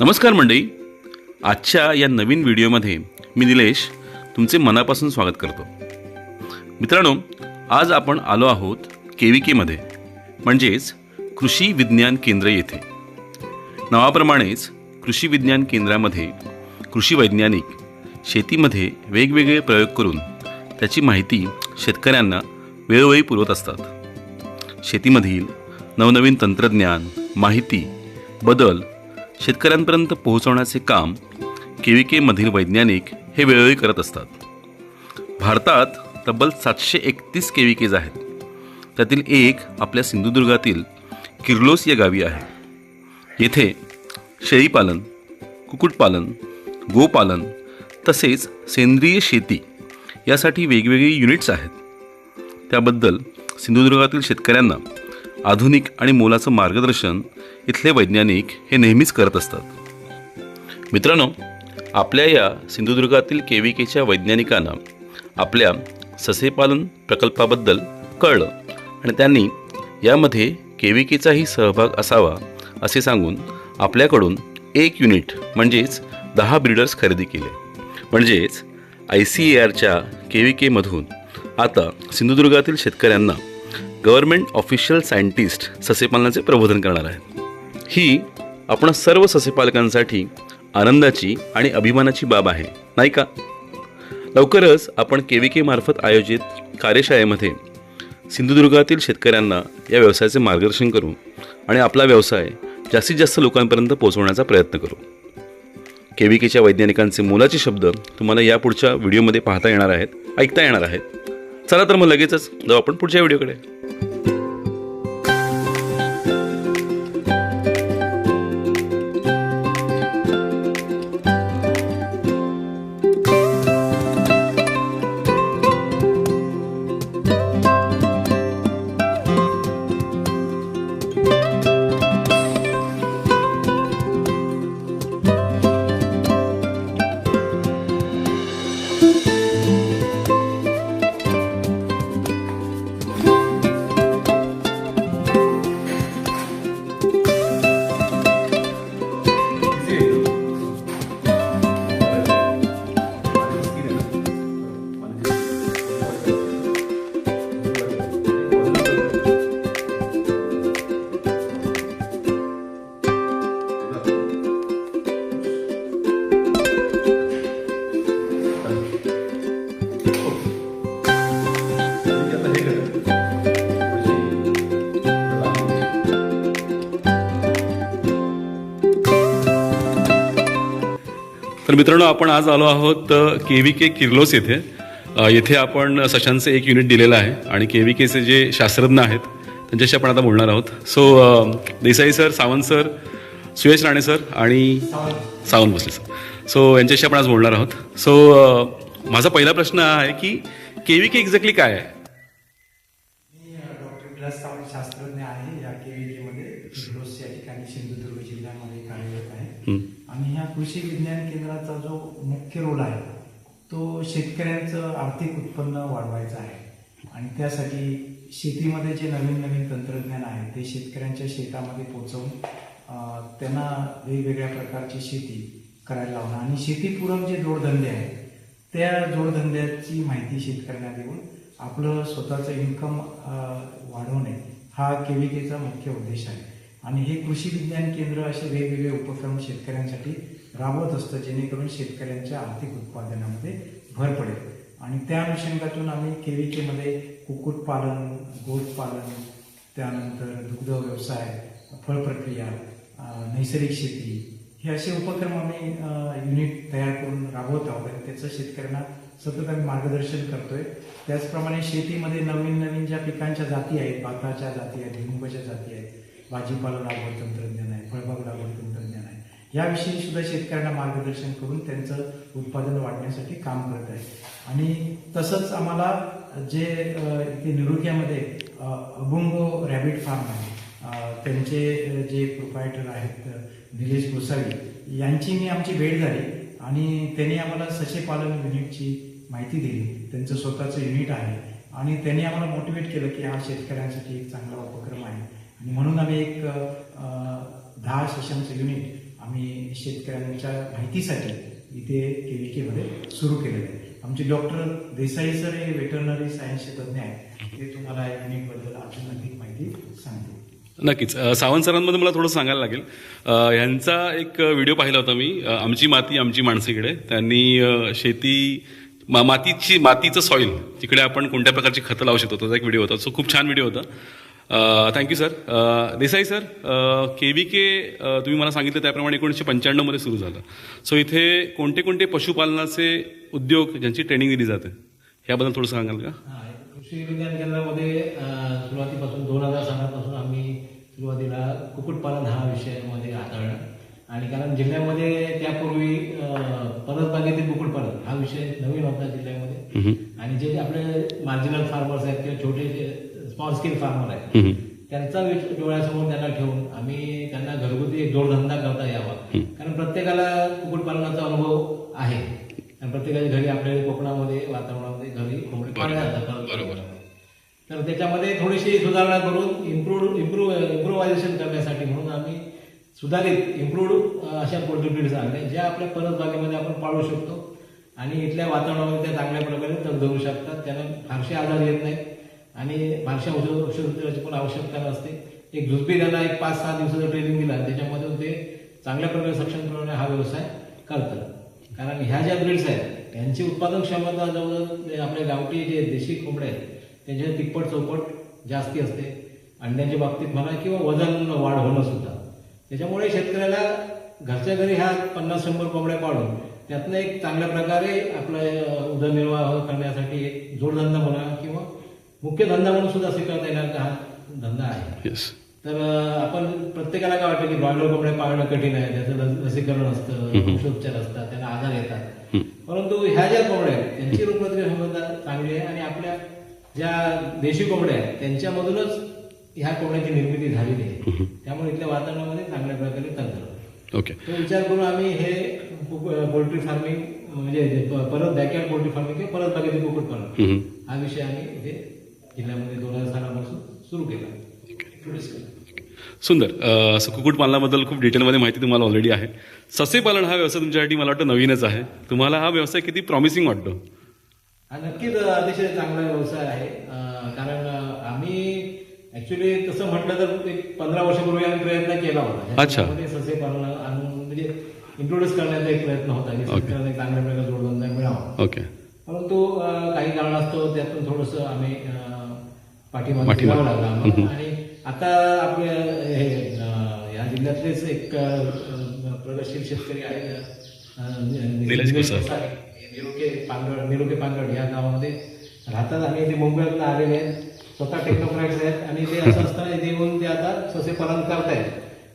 नमस्कार मंडळी. आजच्या या नवीन व्हिडिओमध्ये मी निलेश तुमचे मनापासून स्वागत करतो. मित्रांनो आज आपण आलो आहोत के व्ही केमध्ये म्हणजेच कृषी विज्ञान केंद्र येथे. नावाप्रमाणेच कृषी विज्ञान केंद्रामध्ये कृषी वैज्ञानिक शेतीमध्ये वेगवेगळे प्रयोग करून त्याची माहिती शेतकऱ्यांना वेळोवेळी पुरवत असतात. शेतीमधील नवनवीन तंत्रज्ञान माहिती बदल शेतकऱ्यांपर्यंत पोहोचवण्याचे काम के व्ही केमधील वैज्ञानिक हे वेळोवेळी करत असतात. भारतात तब्बल सातशे एकतीस के व्ही केज आहेत. त्यातील एक आपल्या सिंधुदुर्गातील किर्लोस या गावी आहे. येथे शेळीपालन कुक्कुटपालन गोपालन तसेच सेंद्रिय शेती यासाठी वेगवेगळी युनिट्स आहेत. त्याबद्दल सिंधुदुर्गातील शेतकऱ्यांना आधुनिक आणि मोलाचं मार्गदर्शन इथले वैज्ञानिक हे नेहमीच करत असतात. मित्रांनो आपल्या या सिंधुदुर्गातील के व्ही केच्या वैज्ञानिकांना आपल्या ससेपालन प्रकल्पाबद्दल कळलं आणि त्यांनी यामध्ये के व्ही केचाही सहभाग असावा असे सांगून आपल्याकडून एक युनिट म्हणजेच दहा ब्रीडर्स खरेदी केले. म्हणजेच आय सी ए आरच्या के व्ही केमधून आता सिंधुदुर्गातील शेतकऱ्यांना गव्हर्नमेंट ऑफिशियल सायंटिस्ट ससेपालनाचे प्रबोधन करणार आहेत. ही आपण सर्व ससेपालकांसाठी आनंदाची आणि अभिमानाची बाब आहे नाही का? लवकरच आपण के व्ही के मार्फत आयोजित कार्यशाळेमध्ये सिंधुदुर्गातील शेतकऱ्यांना या व्यवसायाचे मार्गदर्शन करू आणि आपला व्यवसाय जास्तीत जास्त लोकांपर्यंत पोहोचवण्याचा प्रयत्न करू. के व्ही केच्या वैज्ञानिकांचे मोलाचे शब्द तुम्हाला या पुढच्या व्हिडिओमध्ये पाहता येणार आहेत ऐकता येणार आहेत. चला तर मग लगेचच जाऊ आपण पुढच्या व्हिडिओकडे. तर मित्रांनो आपण आज आलो आहोत के व्ही के किर्लोस येथे. येथे आपण सशांचं एक युनिट दिलेलं आहे आणि के व्ही केचे जे शास्त्रज्ञ आहेत त्यांच्याशी आपण आता बोलणार आहोत. So Desai sir Sawant sir Suyash Rane sir आणि सावंत भोसले सर. सो यांच्याशी आपण आज बोलणार आहोत. सो माझा पहिला प्रश्न हा आहे की के व्ही के एक्झॅक्टली काय आहे मी डॉक्टर विलास सावंत शास्त्रज्ञ आहे या केव्हीकेमध्ये किर्लोस या ठिकाणी सिंधुदुर्ग जिल्ह्यामध्ये कार्यरत आहे हं. आणि ह्या कृषी विज्ञान केंद्राचा जो मुख्य रोल आहे तो शेतकऱ्यांचं आर्थिक उत्पन्न वाढवायचं आहे. आणि त्यासाठी शेतीमध्ये जे नवीन नवीन तंत्रज्ञान आहे ते शेतकऱ्यांच्या शेतामध्ये पोचवून त्यांना वेगवेगळ्या प्रकारची शेती करायला लावणं. आणि शेतीपूरक जे जोडधंदे आहेत त्या जोडधंद्याची माहिती शेतकऱ्यांना देऊन आपलं स्वतःचं इन्कम वाढवणे हा केविकेचा मुख्य उद्देश आहे. आणि हे कृषी विज्ञान केंद्र असे वेगवेगळे उपक्रम शेतकऱ्यांसाठी राबवत असतं जेणेकरून शेतकऱ्यांच्या आर्थिक उत्पादनामध्ये भर पडेल. आणि त्या अनुषंगातून आम्ही केवीकेमध्ये कुक्कुटपालन गोटपालन त्यानंतर दुग्ध व्यवसाय फळ प्रक्रिया नैसर्गिक शेती हे असे उपक्रम आम्ही युनिट तयार करून राबवत आहोत आणि त्याचं शेतकऱ्यांना सतत आम्ही मार्गदर्शन करतोय. त्याचप्रमाणे शेतीमध्ये नवीन नवीन ज्या पिकांच्या जाती आहेत भाताच्या जाती आहेत भुईमुगाच्या जाती आहेत भाजीपाला लागवड तंत्रज्ञान आहे फळबाग लागवड याविषयी सुद्धा शेतकऱ्यांना मार्गदर्शन करून त्यांचं उत्पादन वाढण्यासाठी काम करत आहे. आणि तसंच आम्हाला जे इथे निरोग्यामध्ये अ, रॅबिट फार्म आहे त्यांचे जे प्रोपायटर आहेत निलेश गोसावी यांची मी आमची भेट झाली आणि त्यांनी आम्हाला ससे पालन युनिटची माहिती दिली. त्यांचं स्वतःचं युनिट आहे आणि त्यांनी आम्हाला मोटिवेट केलं की हा शेतकऱ्यांसाठी एक चांगला उपक्रम आहे. आणि म्हणून आम्ही एक दहा सेशनचं युनिट आम्ही शेतकऱ्यांच्या माहितीसाठी इथे के व्ही केमध्ये सुरू केलेलं आहे. आमचे डॉक्टर देसाई सर हे व्हेटरनरी सायन्सचे तज्ज्ञ आहेत. ते तुम्हाला या क्लिनिकबद्दल अजून अधिक माहिती सांगतील. नक्कीच. सावंत सरांमध्ये मला थोडं सांगायला लागेल. ह्यांचा एक व्हिडिओ पाहिला होता मी. आमची माती आमची माणसेकडे. त्यांनी शेती मा मातीची मातीचं सॉईल तिकडे आपण कोणत्या प्रकारची खतं लावू शकतो त्याचा एक व्हिडिओ होता. सो खूप छान व्हिडिओ होता. Thank you sir Desai sir K V K तुम्ही मला सांगितलं त्याप्रमाणे एकोणीसशे पंच्याण्णवमध्ये सुरू झालं. सो इथे कोणते कोणते पशुपालनाचे उद्योग ज्यांची ट्रेनिंग दिली जाते? याबद्दल थोडं सांगाल का? कृषी विज्ञान केंद्रामध्ये सुरुवातीपासून दोन हजार सालापासून आम्ही सुरुवातीला कुक्कुटपालन हा विषयमध्ये हाताळला. आणि कारण जिल्ह्यामध्ये त्यापूर्वी अं, परसबागेतील कुक्कुटपालन हा विषय नवीन होता जिल्ह्यामध्ये. आणि जे आपले मार्जिनल फार्मर्स आहेत किंवा छोटे जे स्मॉल स्केल फार्मर आहेत हम्म. त्यांचा डोळ्यासमोर त्यांना ठेवून आम्ही त्यांना घरगुती एक जोडधंदा करता यावा. कारण प्रत्येकाला कुक्कुटपालनाचा अनुभव आहे. आणि प्रत्येकाच्या घरी आपल्या कोकणामध्ये वातावरणामध्ये घरी कोंबडी पाळल्या जातात. तर त्याच्यामध्ये थोडीशी सुधारणा करून इम्प्रूव्ह इम्प्रूव्ह इम्प्रोव्हायझेशन करण्यासाठी म्हणून आम्ही सुधारित इम्प्रूव्ह अशा पोल्ट्री ब्रीड्स आणल्या ज्या आपल्या परसबागेमध्ये आपण पाळू शकतो. आणि इथल्या वातावरणामध्ये त्या चांगल्या प्रकारे तगधरू शकतात. त्यांना फारसे आजार येत नाहीत. आणि फारशा औषध औषधाची पण आवश्यकता नसते एक झुपी त्यांना एक पाच सहा दिवसाचं ट्रेनिंग दिला त्याच्यामधून ते चांगल्या प्रकारे सक्षम करणे हा व्यवसाय करतात. कारण ह्या ज्या ब्रीड्स आहेत यांची उत्पादन क्षमता जवळजवळ आपल्या गावठी जे देशी कोंबड्या आहेत त्यांच्या तिप्पट चौपट जास्ती असते. अंड्यांच्या बाबतीत म्हणा किंवा वजन वाढ होणं सुद्धा. त्याच्यामुळे शेतकऱ्याला घरच्या घरी ह्या पन्नास शंभर कोंबड्या पाडून त्यातनं एक चांगल्या प्रकारे आपलं उदरनिर्वाह करण्यासाठी एक जोडधंदा म्हणा मुख्य धंदा म्हणून सुद्धा स्वीकारता येणार हा धंदा आहे. येस तर आपण प्रत्येकाला काय वाटतं की ब्रॉयलर कोंबड्या पाळणं कठीण आहे त्याचं लस- लसीकरण असतं औषधोपचार असतात त्यांना आजार येतात. परंतु ह्या ज्या कोंबड्या आहेत त्यांची रोगप्रतिकार क्षमता चांगली आहे आणि आपल्या ज्या देशी कोंबड्या आहेत त्यांच्यामधूनच ह्या कोंबड्याची निर्मिती झालेली आहे. त्यामुळे इथल्या वातावरणामध्ये चांगल्या प्रकारे तंत्र ओके तो विचार करून आम्ही हे पोल्ट्री फार्मिंग म्हणजे परत बॅकयार्ड पोल्ट्री फार्मिंग किंवा परत बागेतील कुक्कुटपालन. हा विषय आम्ही इथे जिल्ह्यामध्ये दोन हजार सालापासून सुरू केला. सुंदर. असं कुक्कुटपालनाबद्दल खूप डिटेलमध्ये माहिती तुम्हाला ऑलरेडी आहे. ससे पालन हा व्यवसाय तुमच्यासाठी मला वाटतं नवीनच आहे. तुम्हाला हा व्यवसाय किती प्रॉमिसिंग वाटतो? हा नक्कीच अतिशय चांगला व्यवसाय आहे. कारण आम्ही ऍक्च्युली तसं म्हटलं तर एक पंधरा वर्षापूर्वी आम्ही प्रयत्न केला होता. अच्छा. ससे पालन आणून म्हणजे इंट्रोड्यूस करण्याचा एक प्रयत्न होता की शेतकऱ्यांना एक चांगल्या प्रकारे जोडधंदा मिळावा. ओके परंतु काही कारणास्तव त्यातून थोडस आम्ही पाठीमागे लागलं आम्हाला. आणि आता आपल्या हे या जिल्ह्यातलेच एक प्रगतशील शेतकरी आहेत. कुसार. निरोके पानगड निरोके पानगड या गावामध्ये राहतात. आणि ते मुंबईतून आलेले आहेत. स्वतः टेक्नोक्राट्स आहेत. आणि ते असं असताना इथे येऊन ते आता ससे पालन करतायत.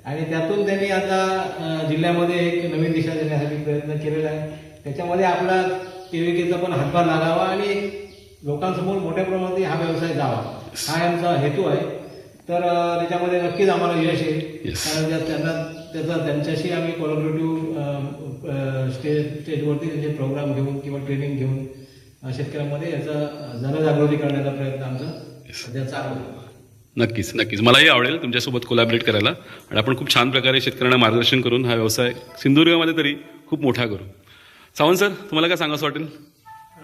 आणि त्यातून त्यांनी आता जिल्ह्यामध्ये एक नवीन दिशा देण्यासाठी प्रयत्न केलेला आहे. त्याच्यामध्ये आपला केविकेचा पण हातभार लागावा आणि लोकांसमोर मोठ्या प्रमाणात हा व्यवसाय जावा. हा आमचा हेतू आहे. तर त्याच्यामध्ये नक्कीच आम्हाला यश येईल. Yes. कारण त्या- त्यांना त्याचा त्यांच्याशी आम्ही कोलॅबरेटिव्ह स्टेज स्टेजवरती त्यांचे प्रोग्राम घेऊन किंवा ट्रेनिंग घेऊन शेतकऱ्यांमध्ये याचा जनजागृती करण्याचा प्रयत्न आमचा सध्या चालू आहे. नक्कीच नक्कीच. मलाही आवडेल तुमच्यासोबत कोलॅबरेट करायला. आणि आपण खूप छान प्रकारे शेतकऱ्यांना मार्गदर्शन करून हा व्यवसाय सिंधुदुर्गामध्ये तरी खूप मोठा करू. सावंत सर तुम्हाला काय सांगावं वाटेल?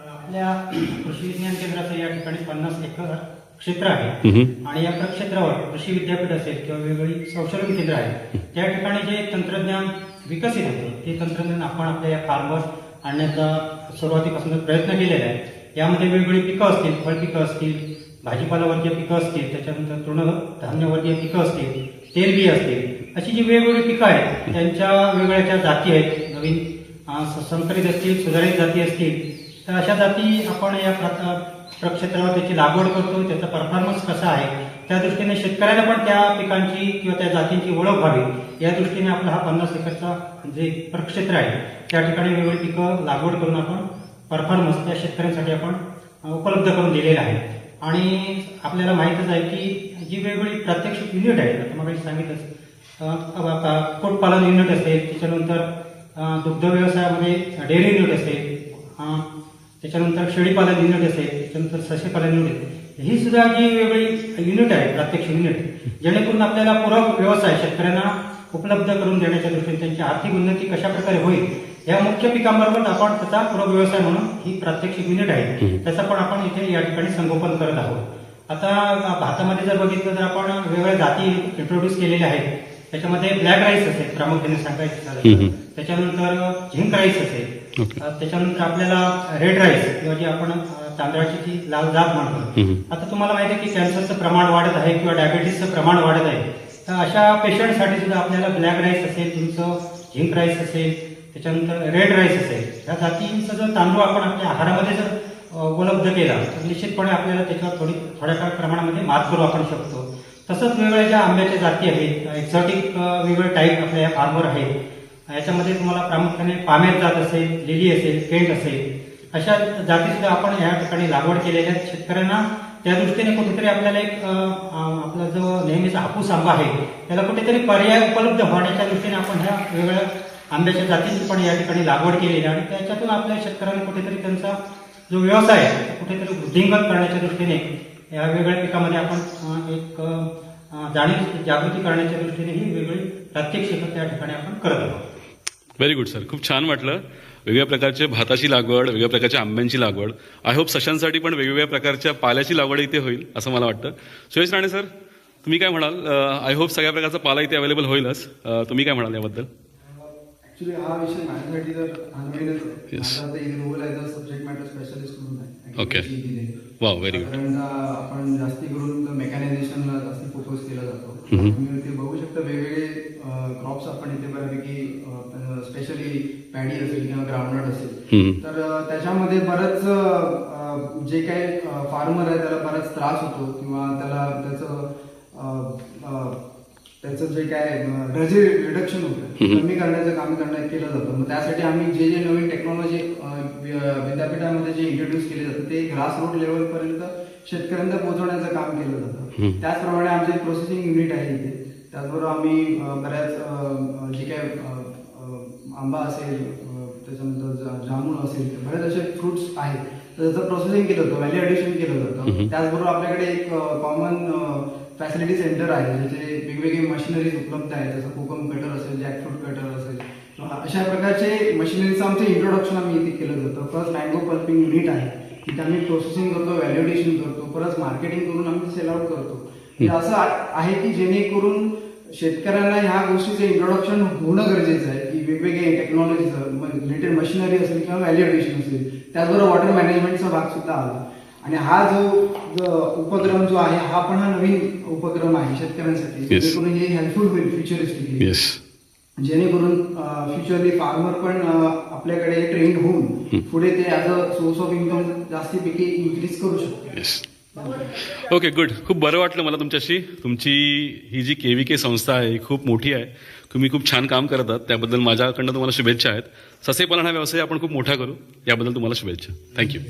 आपल्या कृषी विज्ञान केंद्राचं या ठिकाणी पन्नास एकर क्षेत्र आहे. आणि या प्रक्षेत्रावर कृषी विद्यापीठ असेल किंवा वेगवेगळी संशोधन केंद्र आहे त्या ठिकाणी जे तंत्रज्ञान विकसित होतं ते तंत्रज्ञान आपण आपल्या या फार्मवर आणण्याचा सुरुवातीपासून प्रयत्न केलेला आहे. यामध्ये वेगवेगळी पिकं असतील फळपिकं असतील भाजीपालावर्गीय पिकं असतील त्याच्यानंतर तृणधान्यवर्गीय पिकं असतील तेलबी असतील अशी जी वेगवेगळी पिकं आहेत त्यांच्या वेगवेगळ्या ज्या जाती आहेत. नवीन संकरित असतील सुधारित जाती असतील तर अशा जाती आपण या प्रक्षेत्रावर त्याची लागवड करतो त्याचा परफॉर्मन्स कसा आहे त्या दृष्टीने शेतकऱ्याला पण त्या पिकांची किंवा त्या जातींची ओळख व्हावी. या दृष्टीने आपला हा पन्नास एकरचा जे प्रक्षेत्र आहे त्या ठिकाणी वेगवेगळी पिकं लागवड करून आपण परफॉर्मन्स त्या शेतकऱ्यांसाठी आपण उपलब्ध करून दिलेला आहे. आणि आपल्याला माहीतच आहे की जी वेगवेगळी प्रात्यक्षिक युनिट आहे तुम्हाला मग सांगितलं कुक्कुटपालन युनिट असेल त्याच्यानंतर दुग्ध व्यवसायामध्ये डेअरी युनिट असेल त्याच्यानंतर शेळीपालन युनिट असेल त्याच्यानंतर सस्यपालन युनिट. ही सुद्धा जी वेगळी युनिट आहे प्रत्यक्ष युनिट जेणेकरून आपल्याला पूरक व्यवसाय शेतकऱ्यांना उपलब्ध करून देण्याच्या दृष्टीने त्यांची आर्थिक उन्नती कशा प्रकारे होईल या मुख्य पिकांबरोबर आपण त्याचा पूरक व्यवसाय म्हणून ही प्रात्यक्षिक युनिट आहे. त्याचं पण आपण इथे या ठिकाणी संगोपन करत आहोत. आता भातामध्ये जर बघितलं तर आपण वेगवेगळ्या जाती इंट्रोड्यूस केलेल्या आहेत. त्याच्यामध्ये ब्लॅक राईस असेल प्रामुख्याने सांगायचं. त्याच्यानंतर झिंक राईस असेल त्याच्यानंतर आपल्याला रेड राईस किंवा जी आपण तांदळाची जी लाल जात म्हणतो. आता तुम्हाला माहिती आहे की कॅन्सरचं प्रमाण वाढत आहे किंवा डायबेटीसचं प्रमाण वाढत आहे. तर अशा पेशंटसाठी सुद्धा आपल्याला ब्लॅक राईस असेल तुमचं झिंक राईस असेल त्याच्यानंतर रेड राईस असेल या जातींचा जर तांदूळ आपण आपल्या आहारामध्ये जर उपलब्ध केला तर निश्चितपणे आपल्याला त्याच्यावर थोडी थोड्याफार प्रमाणामध्ये मात करू आपण शकतो. तसंच वेगवेगळ्या ज्या आंब्याच्या जाती आहेत एक्झॉटिक वेगवेगळे टाईप आपल्या या फार्मर आहेत याच्यामध्ये तुम्हाला प्रामुख्याने पामेर जात असेल लिली असेल पेंट असेल अशा जाती सुद्धा आपण या ठिकाणी लागवड केलेल्या शेतकऱ्यांना त्या दृष्टीने कुठेतरी आपल्याला एक आपला जो नेहमीचा हापूस आंबा आहे त्याला कुठेतरी पर्याय उपलब्ध होण्याच्या दृष्टीने आपण ह्या वेगवेगळ्या आंब्याच्या जातीची पण या ठिकाणी लागवड केलेली आहे. आणि त्याच्यातून आपल्या शेतकऱ्यांना कुठेतरी त्यांचा जो व्यवसाय आहे कुठेतरी वृद्धिंगत करण्याच्या दृष्टीने या वेगवेगळ्या पिकामध्ये आपण एक जाणीव जागृती करण्याच्या दृष्टीने ही वेगळी प्रात्यक्षिक त्या ठिकाणी आपण करत आहोत. व्हेरी गुड सर खूप छान वाटलं. वेगवेगळ्या प्रकारचे भाताची लागवड वेगवेगळ्या प्रकारच्या आंब्यांची लागवड. आय होप सशांसाठी पण वेगवेगळ्या प्रकारच्या पाल्याची लागवड इथे होईल असं मला वाटतं. सुरेश राणे सर तुम्ही काय म्हणाल? Uh, आय होप सगळ्या प्रकारचा पाला इथे अवेलेबल होईलच. Uh, तुम्ही काय म्हणाल याबद्दल? हा विषय माझ्यासाठी तर अनवीनच आहे. Yes. माझा तर role as a subject matter specialist म्हणून शेतीमध्ये. वाव व्हेरी गुड आपण जास्ती करून मेकॅनायझेशनला जास्त फोकस केला जातो Mhm. तुम्ही इथे बघू शकता वेगवेगळे क्रॉप्स आपण इथे बऱ्यापैकी स्पेशली पॅडी असेल किंवा ग्राउंडनट असेल हम्म. तर त्याच्यामध्ये बरंच जे काही फार्मर आहे त्याला बराच त्रास होतो किंवा त्याला त्याचं त्याचं जे काय रजे रिडक्शन होतं. कमी करण्याचं काम करण्यात केलं जातं मग त्यासाठी आम्ही जे जे नवीन टेक्नॉलॉजी विद्यापीठामध्ये जे इंट्रोड्यूस केले जातं ते ग्रास रूट लेवलपर्यंत शेतकऱ्यांना पोहोचवण्याचं काम केलं जातं. त्याचप्रमाणे आमचे प्रोसेसिंग युनिट आहे इथे त्याचबरोबर आम्ही बऱ्याच जे काय आंबा असेल त्याच्यानंतर जा- जामुन असेल बरेच असे फ्रुट्स आहेत तर त्याचं प्रोसेसिंग केलं जातं व्हॅल्यू ॲडिशन केलं. जातं त्याचबरोबर आपल्याकडे एक कॉमन फॅसिलिटी सेंटर आहे ज्याचे वेगवेगळे मशिनरीज उपलब्ध आहेत जसं कोकम कटर असेल जॅकफ्रूट कटर असेल. अशा प्रकारचे मशिनरीचं आमचं इंट्रोडक्शन आम्ही इथे केलं जातं. फर्स्ट मँगो पल्पिंग युनिट आहे तिथे आम्ही प्रोसेसिंग करतो व्हॅल्युडेशन करतो परत मार्केटिंग करून आम्ही सेल आउट करतो. असं आहे की जेणेकरून शेतकऱ्यांना ह्या गोष्टीचं इंट्रोडक्शन होणं गरजेचं आहे की वेगवेगळे टेक्नॉलॉजीचं रिलेटेड मशिनरी असेल किंवा व्हॅल्युडेशन असेल त्याचबरोबर वॉटर मॅनेजमेंटचा भाग सुद्धा आला. आणि हा जो उपक्रम जो आहे हा पण हा नवीन उपक्रम आहे शेतकऱ्यांसाठी. जेणेकरून हे हेल्पफुल होईल फ्युचरिस्टिकली जेणेकरून फ्युचरली फार्मर पण आपल्याकडे ट्रेंड होऊन पुढे ते as a source of income जास्तीपैकी increase करू शकतो ओके गुड खूप बरं वाटलं मला तुमच्याशी. तुमची ही जी के व्ही के संस्था आहे ही खूप मोठी आहे. तुम्ही खूप छान काम करत आहात. त्याबद्दल माझ्याकडनं तुम्हाला शुभेच्छा आहेत. ससेपालन हा व्यवसाय आपण खूप मोठा करू. याबद्दल तुम्हाला शुभेच्छा. थँक्यू